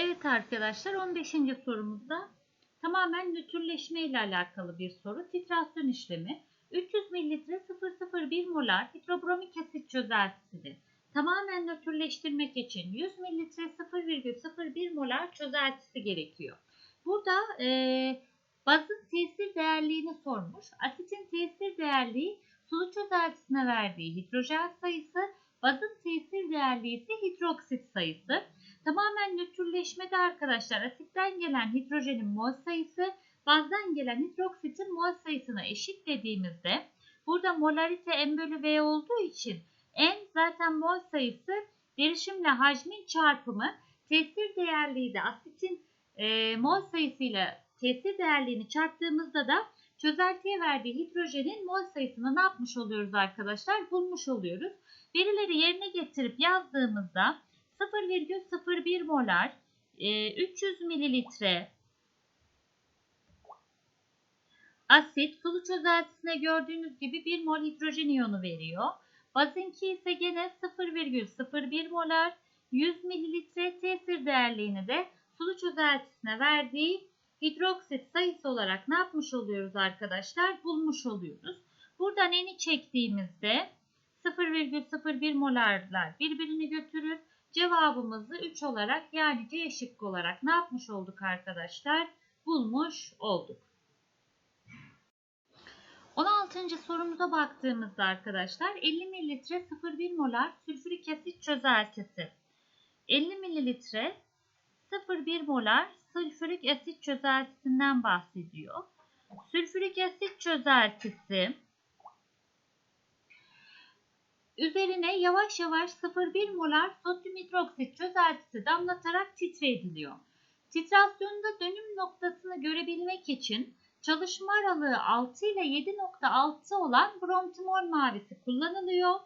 Evet arkadaşlar 15. sorumuzda tamamen nötrleşme ile alakalı bir soru. Titrasyon işlemi 300 mililitre 001 molar hidrobromik asit çözeltisidir. Tamamen nötrleştirmek için 100 mililitre 0,01 molar çözeltisi gerekiyor. Burada e, bazın tesir değerliğini sormuş. Asitin tesir değerliği sulu çözeltisine verdiği hidrojen sayısı, bazın tesir değerliği ise hidroksit sayısı. Tamamen nötrleşmede arkadaşlar asitten gelen hidrojenin mol sayısı bazdan gelen hidroksitin mol sayısına eşitlediğimizde burada molarite m bölü v olduğu için n zaten mol sayısı derişimle hacmin çarpımı tesir değerliği de asitin e, mol sayısıyla tesir değerliğini çarptığımızda da çözeltiye verdiği hidrojenin mol sayısını ne yapmış oluyoruz arkadaşlar? Bulmuş oluyoruz. Verileri yerine getirip yazdığımızda 0,01 molar 300 mililitre asit sulu çözeltisine gördüğünüz gibi 1 mol hidrojen iyonu veriyor. Bazinki ise gene 0,01 molar 100 mililitre tesir değerliğini de sulu çözeltisine verdiği hidroksit sayısı olarak ne yapmış oluyoruz arkadaşlar? Bulmuş oluyoruz. Buradan eni çektiğimizde 0,01 molarlar birbirini götürür. Cevabımızı 3 olarak yani C şıkkı olarak ne yapmış olduk arkadaşlar? Bulmuş olduk. 16. sorumuza baktığımızda arkadaşlar 50 mililitre 0,1 molar sülfürik asit çözeltisi. 50 mililitre 0,1 molar sülfürik asit çözeltisinden bahsediyor. Sülfürik asit çözeltisi üzerine yavaş yavaş 0,1 molar sodyum hidroksit çözeltisi damlatarak titre ediliyor. Titrasyonda dönüm noktasını görebilmek için çalışma aralığı 6 ile 7.6 olan bromtimol mavisi kullanılıyor.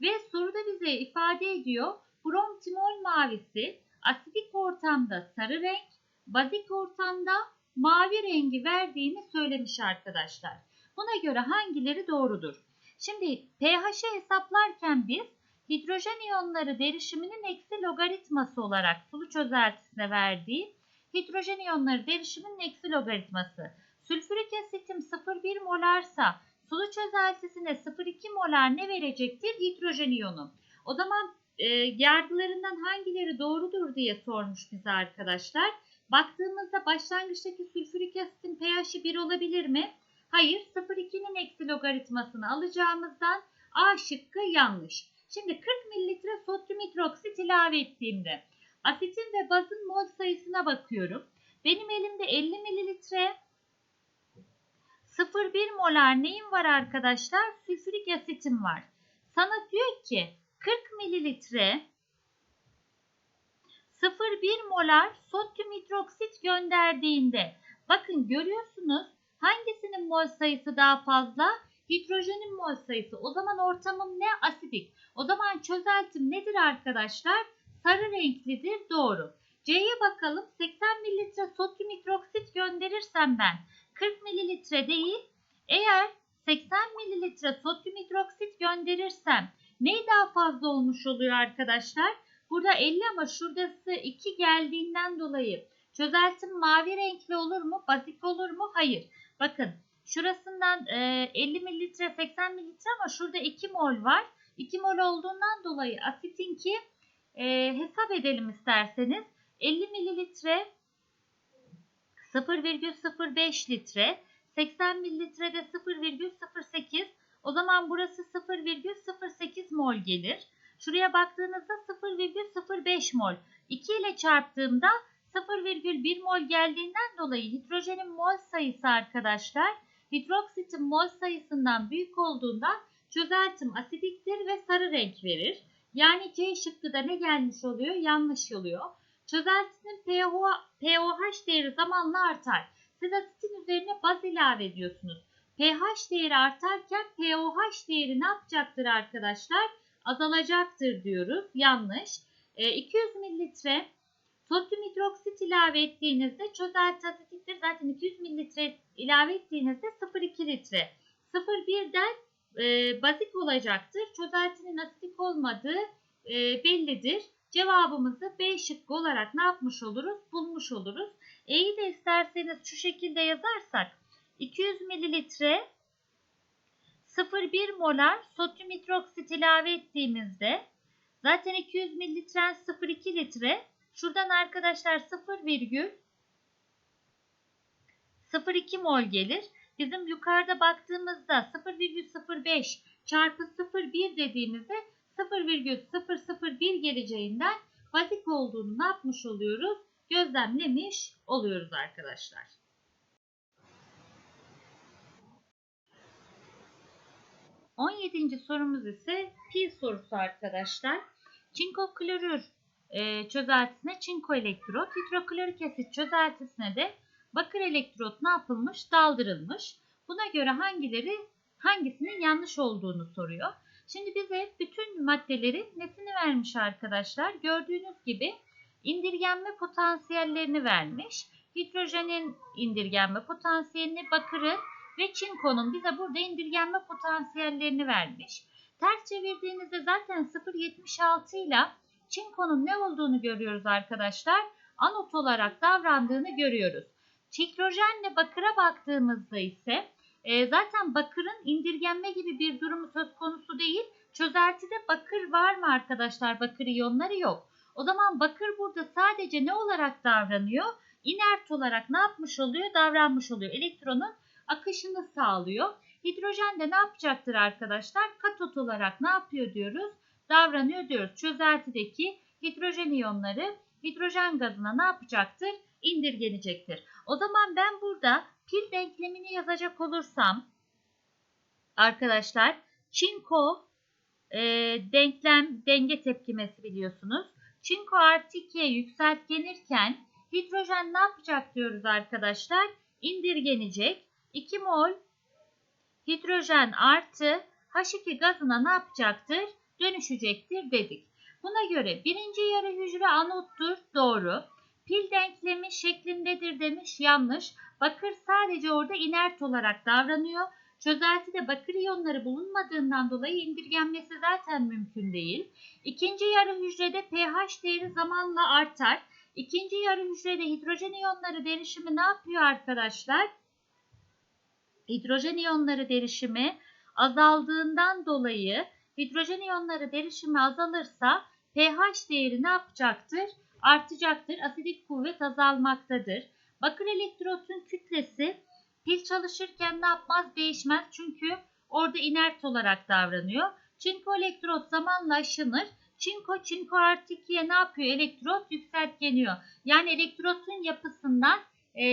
Ve soruda bize ifade ediyor bromtimol mavisi asidik ortamda sarı renk, bazik ortamda mavi rengi verdiğini söylemiş arkadaşlar. Buna göre hangileri doğrudur? Şimdi pH'i hesaplarken biz hidrojen iyonları derişiminin eksi logaritması olarak sulu çözeltisine verdiği hidrojen iyonları derişiminin eksi logaritması. Sülfürik asitim 0,1 molarsa sulu çözeltisine 0,2 molar ne verecektir? Hidrojen iyonu. O zaman e, yargılarından hangileri doğrudur diye sormuş bize arkadaşlar. Baktığımızda başlangıçtaki sülfürik asitin pH'i 1 olabilir mi? Hayır 0,2'nin eksi logaritmasını alacağımızdan A şıkkı yanlış. Şimdi 40 mililitre sodyum hidroksit ilave ettiğimde asitin ve bazın mol sayısına bakıyorum. Benim elimde 50 mililitre 0,1 molar neyim var arkadaşlar? Sülfürik asitim var. Sana diyor ki 40 mililitre 0,1 molar sodyum hidroksit gönderdiğinde bakın görüyorsunuz hangisinin mol sayısı daha fazla? Hidrojenin mol sayısı. O zaman ortamım ne? Asidik. O zaman çözeltim nedir arkadaşlar? Sarı renklidir. Doğru. C'ye bakalım. 80 mililitre sodyum hidroksit gönderirsem ben 40 mililitre değil. Eğer 80 mililitre sodyum hidroksit gönderirsem ne daha fazla olmuş oluyor arkadaşlar? Burada 50 ama şuradası 2 geldiğinden dolayı çözeltim mavi renkli olur mu? Bazik olur mu? Hayır. Bakın şurasından 50 mililitre 80 mililitre ama şurada 2 mol var. 2 mol olduğundan dolayı asitinki e, hesap edelim isterseniz. 50 mililitre 0,05 litre 80 mililitre de 0,08 o zaman burası 0,08 mol gelir. Şuraya baktığınızda 0,05 mol. 2 ile çarptığımda 0,1 mol geldiğinden dolayı hidrojenin mol sayısı arkadaşlar hidroksitin mol sayısından büyük olduğundan çözeltim asidiktir ve sarı renk verir. Yani C şıkkı da ne gelmiş oluyor? Yanlış oluyor. Çözeltinin pOH değeri zamanla artar. Siz asitin üzerine baz ilave ediyorsunuz. pH değeri artarken pOH değeri ne yapacaktır arkadaşlar? Azalacaktır diyoruz. Yanlış. E, 200 mililitre sodyum hidroksit ilave ettiğinizde çözelti asitiktir. Zaten 200 mililitre ilave ettiğinizde 0,2 litre. 0,1'den e, bazik olacaktır. Çözeltinin asitik olmadığı e, bellidir. Cevabımızı B şıkkı olarak ne yapmış oluruz? Bulmuş oluruz. E'yi de isterseniz şu şekilde yazarsak 200 mililitre 0,1 molar sodyum hidroksit ilave ettiğimizde zaten 200 mililitren 0,2 litre. Şuradan arkadaşlar 0,02 mol gelir. Bizim yukarıda baktığımızda 0,05 çarpı 0,1 dediğimizde 0,001 geleceğinden bazik olduğunu ne yapmış oluyoruz? Gözlemlemiş oluyoruz arkadaşlar. On yedinci sorumuz ise pil sorusu arkadaşlar. Çinko klorür e, çözeltisine çinko elektrot, hidroklorik asit çözeltisine de bakır elektrot ne yapılmış? Daldırılmış. Buna göre hangileri hangisinin yanlış olduğunu soruyor. Şimdi bize bütün maddeleri nesini vermiş arkadaşlar? Gördüğünüz gibi indirgenme potansiyellerini vermiş. Hidrojenin indirgenme potansiyelini, bakırın ve çinkonun bize burada indirgenme potansiyellerini vermiş. Ters çevirdiğinizde zaten 0.76 ile çinkonun ne olduğunu görüyoruz arkadaşlar. Anot olarak davrandığını görüyoruz. Hidrojenle bakıra baktığımızda ise e, zaten bakırın indirgenme gibi bir durumu söz konusu değil. Çözeltide bakır var mı arkadaşlar? Bakır iyonları yok. O zaman bakır burada sadece ne olarak davranıyor? İnert olarak ne yapmış oluyor? Davranmış oluyor. Elektronun akışını sağlıyor. Hidrojen de ne yapacaktır arkadaşlar? Katot olarak ne yapıyor diyoruz? Davranıyor diyoruz. Çözeltideki hidrojen iyonları hidrojen gazına ne yapacaktır? İndirgenecektir. O zaman ben burada pil denklemini yazacak olursam arkadaşlar çinko e, denklem denge tepkimesi biliyorsunuz. Çinko artı 2'ye yükseltgenirken hidrojen ne yapacak diyoruz arkadaşlar? İndirgenecek. 2 mol hidrojen artı H2 gazına ne yapacaktır? Dönüşecektir dedik. Buna göre birinci yarı hücre anottur. Doğru. Pil denklemi şeklindedir demiş. Yanlış. Bakır sadece orada inert olarak davranıyor. Çözeltide bakır iyonları bulunmadığından dolayı indirgenmesi zaten mümkün değil. İkinci yarı hücrede pH değeri zamanla artar. İkinci yarı hücrede hidrojen iyonları derişimi ne yapıyor arkadaşlar? Hidrojen iyonları derişimi azaldığından dolayı hidrojen iyonları derişimi azalırsa pH değeri ne yapacaktır? Artacaktır. Asidik kuvvet azalmaktadır. Bakır elektrotun kütlesi pil çalışırken ne yapmaz? Değişmez. Çünkü orada inert olarak davranıyor. Çinko elektrot zamanla aşınır. Çinko, çinko artı 2'ye ne yapıyor? Elektrot yükseltgeniyor. Yani elektrotun yapısından e,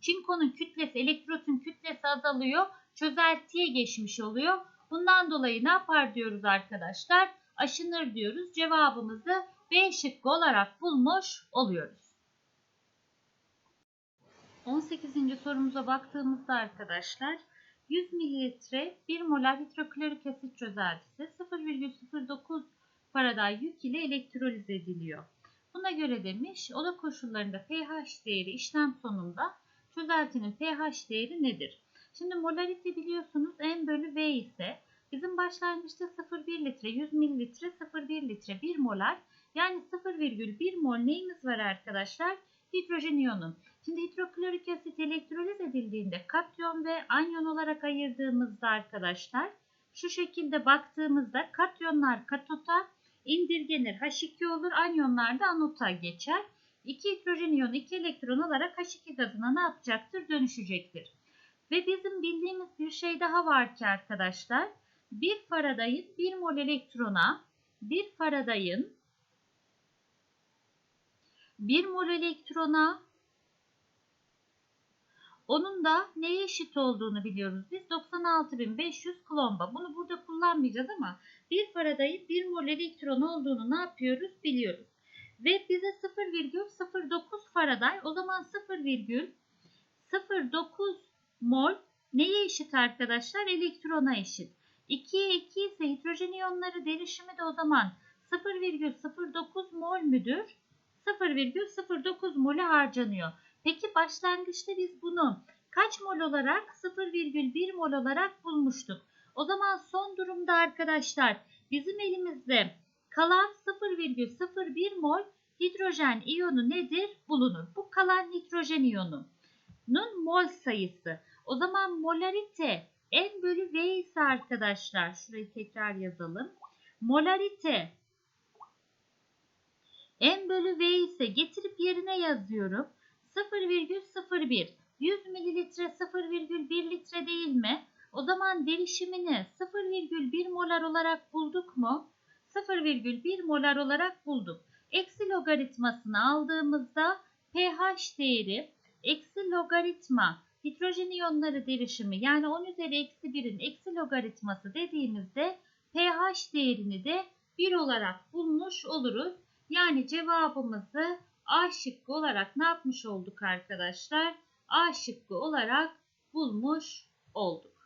çinkonun kütlesi, elektrotun kütlesi azalıyor. Çözeltiye geçmiş oluyor. Bundan dolayı ne yapar diyoruz arkadaşlar? Aşınır diyoruz. Cevabımızı B şıkkı olarak bulmuş oluyoruz. 18. sorumuza baktığımızda arkadaşlar 100 mililitre 1 molar hidroklorik asit çözeltisi 0,09 Faraday yük ile elektroliz ediliyor. Buna göre demiş oda koşullarında pH değeri işlem sonunda çözeltinin pH değeri nedir? Şimdi molarite biliyorsunuz M bölü V ise bizim başlangıçta 0,1 litre 100 mililitre 0,1 litre 1 molar yani 0,1 mol neyimiz var arkadaşlar? Hidrojen iyonu. Şimdi hidroklorik asit elektroliz edildiğinde katyon ve anyon olarak ayırdığımızda arkadaşlar şu şekilde baktığımızda katyonlar katota indirgenir. H2 olur. Anyonlar da anota geçer. 2 hidrojen iyonu 2 elektron alarak H2 gazına ne yapacaktır? Dönüşecektir. Ve bizim bildiğimiz bir şey daha var ki arkadaşlar. Bir Faraday'ın 1 mol elektrona bir Faraday'ın 1 mol elektrona onun da neye eşit olduğunu biliyoruz biz. 96.500 klomba. Bunu burada kullanmayacağız ama bir Faraday'ın 1 mol elektron olduğunu ne yapıyoruz biliyoruz. Ve bize 0,09 Faraday o zaman 0,09 mol neye eşit arkadaşlar? Elektrona eşit. 2'ye 2 ise hidrojen iyonları derişimi de o zaman 0,09 mol müdür? 0,09 mol'e harcanıyor. Peki başlangıçta biz bunu kaç mol olarak 0,1 mol olarak bulmuştuk. O zaman son durumda arkadaşlar bizim elimizde kalan 0,01 mol hidrojen iyonu nedir? Bulunur. Bu kalan hidrojen iyonunun mol sayısı. O zaman molarite N bölü V ise arkadaşlar şurayı tekrar yazalım. Molarite N bölü V ise getirip yerine yazıyorum. 0,01 100 mililitre 0,1 litre değil mi? O zaman derişimini 0,1 molar olarak bulduk mu? 0,1 molar olarak bulduk. Eksi logaritmasını aldığımızda pH değeri eksi logaritma hidrojen iyonları derişimi yani 10 üzeri eksi 1'in eksi logaritması dediğimizde pH değerini de 1 olarak bulmuş oluruz. Yani cevabımızı A şıkkı olarak ne yapmış olduk arkadaşlar? A şıkkı olarak bulmuş olduk.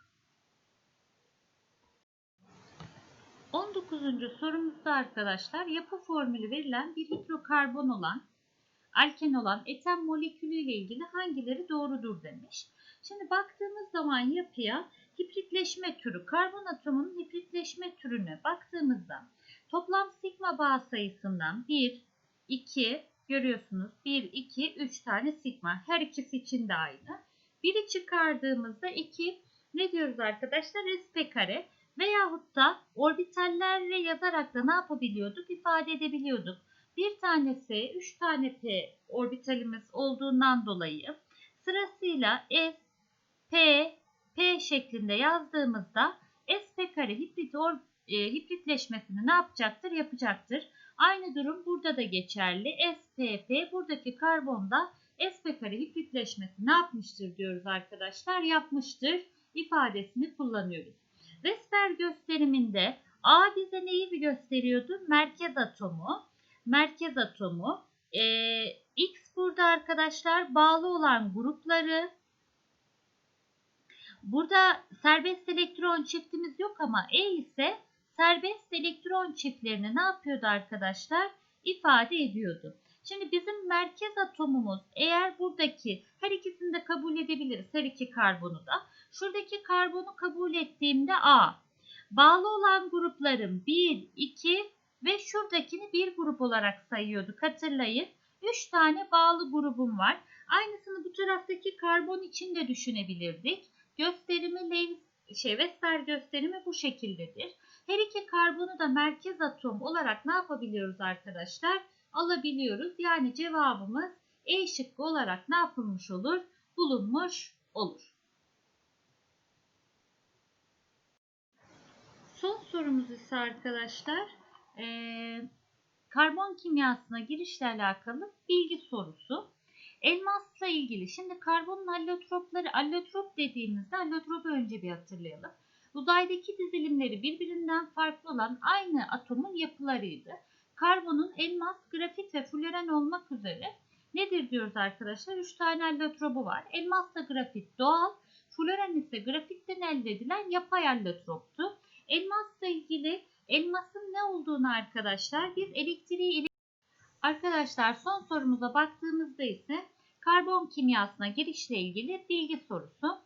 19. sorumuzda arkadaşlar yapı formülü verilen bir hidrokarbon olan alken olan eten molekülü ile ilgili hangileri doğrudur demiş. Şimdi baktığımız zaman yapıya hibritleşme türü, karbon atomunun hibritleşme türüne baktığımızda toplam sigma bağ sayısından 1, 2 görüyorsunuz 1, 2, 3 tane sigma. Her ikisi için de aynı. 1'i çıkardığımızda 2 ne diyoruz arkadaşlar? sp kare veyahut da orbitallerle yazarak da ne yapabiliyorduk? ifade edebiliyorduk. Bir tane S, 3 tane P orbitalimiz olduğundan dolayı sırasıyla S, P, P şeklinde yazdığımızda sp kare hibrit or, e, hibritleşmesini ne yapacaktır? Yapacaktır. Aynı durum burada da geçerli. SPP buradaki karbonda sp kare hibritleşmesi ne yapmıştır diyoruz arkadaşlar? Yapmıştır ifadesini kullanıyoruz. Vesper gösteriminde A bize neyi gösteriyordu? Merkez atomu. Merkez atomu. Ee, X burada arkadaşlar bağlı olan grupları. Burada serbest elektron çiftimiz yok ama E ise serbest elektron çiftlerini ne yapıyordu arkadaşlar? İfade ediyordu. Şimdi bizim merkez atomumuz eğer buradaki her ikisini de kabul edebiliriz. Her iki karbonu da. Şuradaki karbonu kabul ettiğimde A. Bağlı olan gruplarım 1, 2 ve şuradakini bir grup olarak sayıyorduk. Hatırlayın. 3 tane bağlı grubum var. Aynısını bu taraftaki karbon için de düşünebilirdik. Gösterimi Lewis şey Vesper gösterimi bu şekildedir. Her iki karbonu da merkez atom olarak ne yapabiliyoruz arkadaşlar? Alabiliyoruz. Yani cevabımız E şıkkı olarak ne yapılmış olur? Bulunmuş olur. Son sorumuz ise arkadaşlar e, karbon kimyasına girişle alakalı bilgi sorusu. Elmasla ilgili şimdi karbonun allotropları allotrop dediğimizde allotropu önce bir hatırlayalım. Uzaydaki dizilimleri birbirinden farklı olan aynı atomun yapılarıydı. Karbonun elmas, grafit ve floren olmak üzere nedir diyoruz arkadaşlar? 3 tane allotrobu var. Elmasla grafit doğal, floren ise grafitten elde edilen yapay allotroptu. Elmasla ilgili elmasın ne olduğunu arkadaşlar biz elektriği Arkadaşlar son sorumuza baktığımızda ise karbon kimyasına girişle ilgili bilgi sorusu.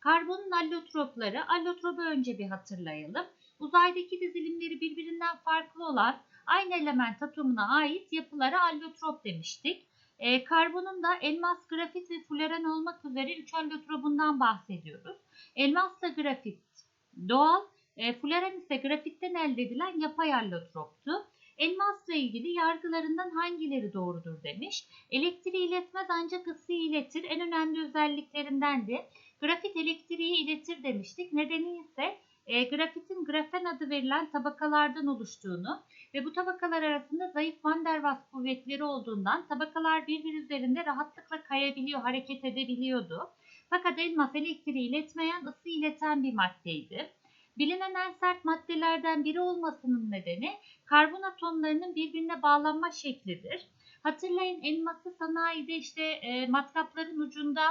Karbonun allotropları, allotropu önce bir hatırlayalım. Uzaydaki dizilimleri birbirinden farklı olan aynı element atomuna ait yapılara allotrop demiştik. E, karbonun da elmas, grafit ve floren olmak üzere 3 allotropundan bahsediyoruz. Elmasla grafit doğal, e, floren ise grafitten elde edilen yapay allotroptu. Elmasla ilgili yargılarından hangileri doğrudur demiş. Elektriği iletmez ancak ısıyı iletir. En önemli özelliklerinden de grafit elektriği iletir demiştik. Nedeni ise e, grafitin grafen adı verilen tabakalardan oluştuğunu ve bu tabakalar arasında zayıf van der Waals kuvvetleri olduğundan tabakalar birbiri üzerinde rahatlıkla kayabiliyor, hareket edebiliyordu. Fakat elmas elektriği iletmeyen, ısı ileten bir maddeydi. Bilinen en sert maddelerden biri olmasının nedeni karbon atomlarının birbirine bağlanma şeklidir. Hatırlayın elması sanayide işte e, matkapların ucunda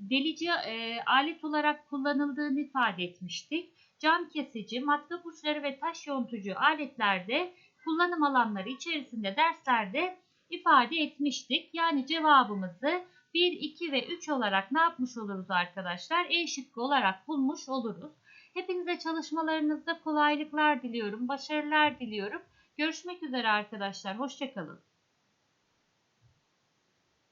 delici e, alet olarak kullanıldığını ifade etmiştik. Cam kesici, matkap uçları ve taş yontucu aletlerde kullanım alanları içerisinde derslerde ifade etmiştik. Yani cevabımızı 1, 2 ve 3 olarak ne yapmış oluruz arkadaşlar? E şıkkı olarak bulmuş oluruz. Hepinize çalışmalarınızda kolaylıklar diliyorum, başarılar diliyorum. Görüşmek üzere arkadaşlar. Hoşçakalın.